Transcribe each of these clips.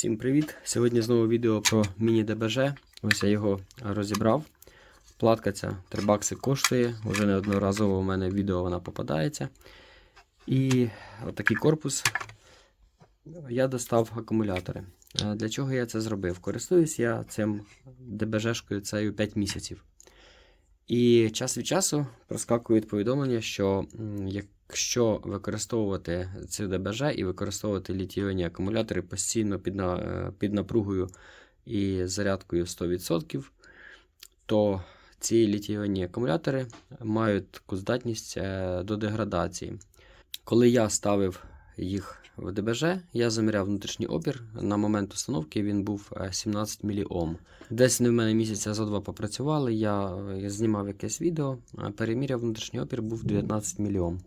Всім привіт! Сьогодні знову відео про міні-ДБЖ. Ось я його розібрав. Платка ця 3 бакси коштує. Уже неодноразово у мене відео вона попадається. І отакий корпус. Я достав акумулятори. Е, Для чого я це зробив? Користуюсь я цим ДБЖшкою цією 5 місяців. І час від часу проскакують повідомлення, що м, якщо використовувати цю ДБЖ і використовувати літійні акумулятори постійно під, е, під напругою і зарядкою 100%, то ці літійні акумулятори мають таку здатність е, до деградації. Коли я ставив їх в ДБЖ, я заміряв внутрішній опір. На момент установки він був е, 17 мА. Десь вони в мене місяця за два попрацювали. Я, знімав якесь відео, е, переміряв внутрішній опір, був 19 мА.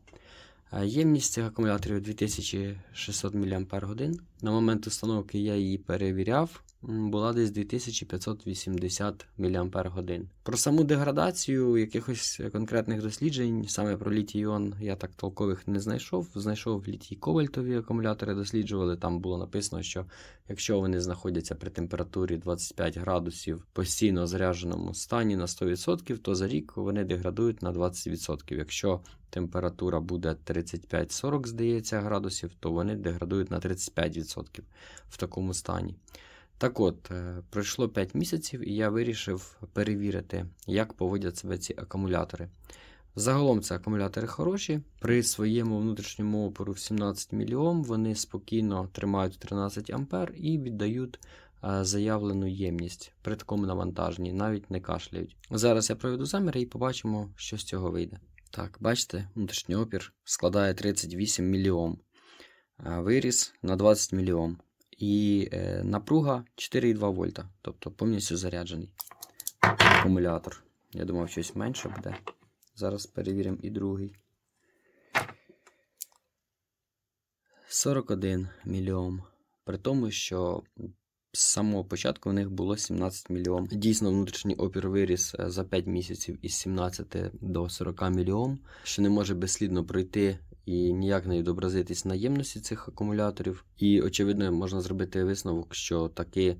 Ємність цих акумуляторів 2600 мАч. На момент установки я її перевіряв, була десь 2580 мАч. Про саму деградацію якихось конкретних досліджень, саме про літій-іон, я так толкових не знайшов. Знайшов літій ковальтові акумулятори, досліджували. Там було написано, що якщо вони знаходяться при температурі 25 градусів постійно зарядженому стані на 100%, то за рік вони деградують на 20%. Якщо температура буде 35-40, здається, градусів, то вони деградують на 35% в такому стані. Так от, е, пройшло 5 місяців, і я вирішив перевірити, як поводять себе ці акумулятори. Загалом це акумулятори хороші. При своєму внутрішньому опору в 17 мільйом вони спокійно тримають 13 А і віддають е, заявлену ємність при такому навантаженні, навіть не кашляють. Зараз я проведу заміри і побачимо, що з цього вийде. Так, бачите, внутрішній опір складає 38 мільйом. Виріс на 20 мільйом. І е, напруга 4,2 вольта, тобто повністю заряджений акумулятор. Я думав, щось менше буде. Зараз перевіримо і другий. 41 мільйом. При тому, що з самого початку в них було 17 мільйом. Дійсно, внутрішній опір виріс е, за 5 місяців із 17 до 40 мільйом, що не може безслідно пройти і ніяк не відобразитись на ємності цих акумуляторів. І, очевидно, можна зробити висновок, що таки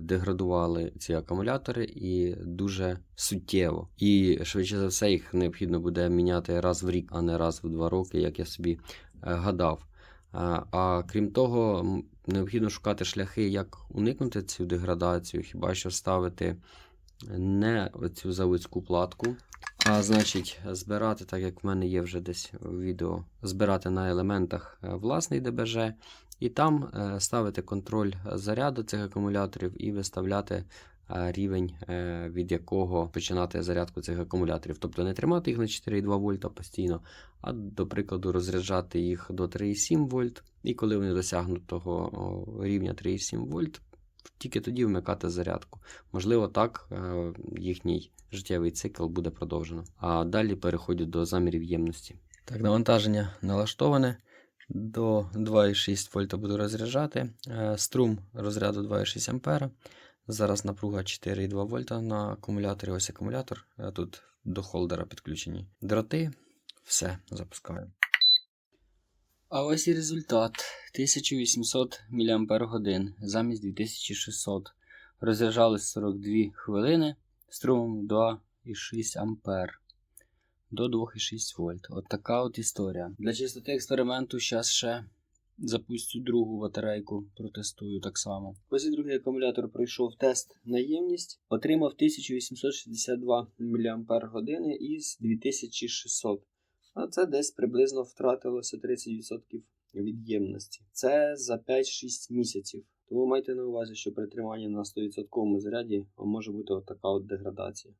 деградували ці акумулятори і дуже суттєво. І швидше за все їх необхідно буде міняти раз в рік, а не раз в два роки, як я собі е, гадав. А, а крім того, необхідно шукати шляхи, як уникнути цю деградацію, хіба що ставити не цю заводську платку, а значить, збирати, так як в мене є вже десь відео, збирати на елементах е, власний ДБЖ, і там е, ставити контроль заряду цих акумуляторів і виставляти е, рівень, е, від якого починати зарядку цих акумуляторів. Тобто не тримати їх на 4,2 вольта постійно, а, до прикладу, розряджати їх до 3,7 вольт, і коли вони досягнуть того рівня 3,7 вольт, тільки тоді вмикати зарядку. Можливо, так е, їхній життєвий цикл буде продовжено. А далі переходять до замірів ємності. Так, навантаження налаштоване. До 2,6 вольта буду розряджати. Е, Струм розряду 2,6 ампера. Зараз напруга 4,2 вольта на акумуляторі. Ось акумулятор. Тут до холдера підключені дроти. Все, запускаю. А ось і результат. 1800 мАч замість 2600. Розряджались 42 хвилини струмом 2,6 ампер до 2,6 вольт. От така от історія. Для чистоти експерименту зараз ще запустю другу батарейку, протестую так само. Ось і другий акумулятор пройшов тест на ємність, отримав 1862 мАч із 2600. А це десь приблизно втратилося 30% від ємності. Це за 5-6 місяців. Тому майте на увазі, що при триманні на 100% заряді може бути от така от деградація.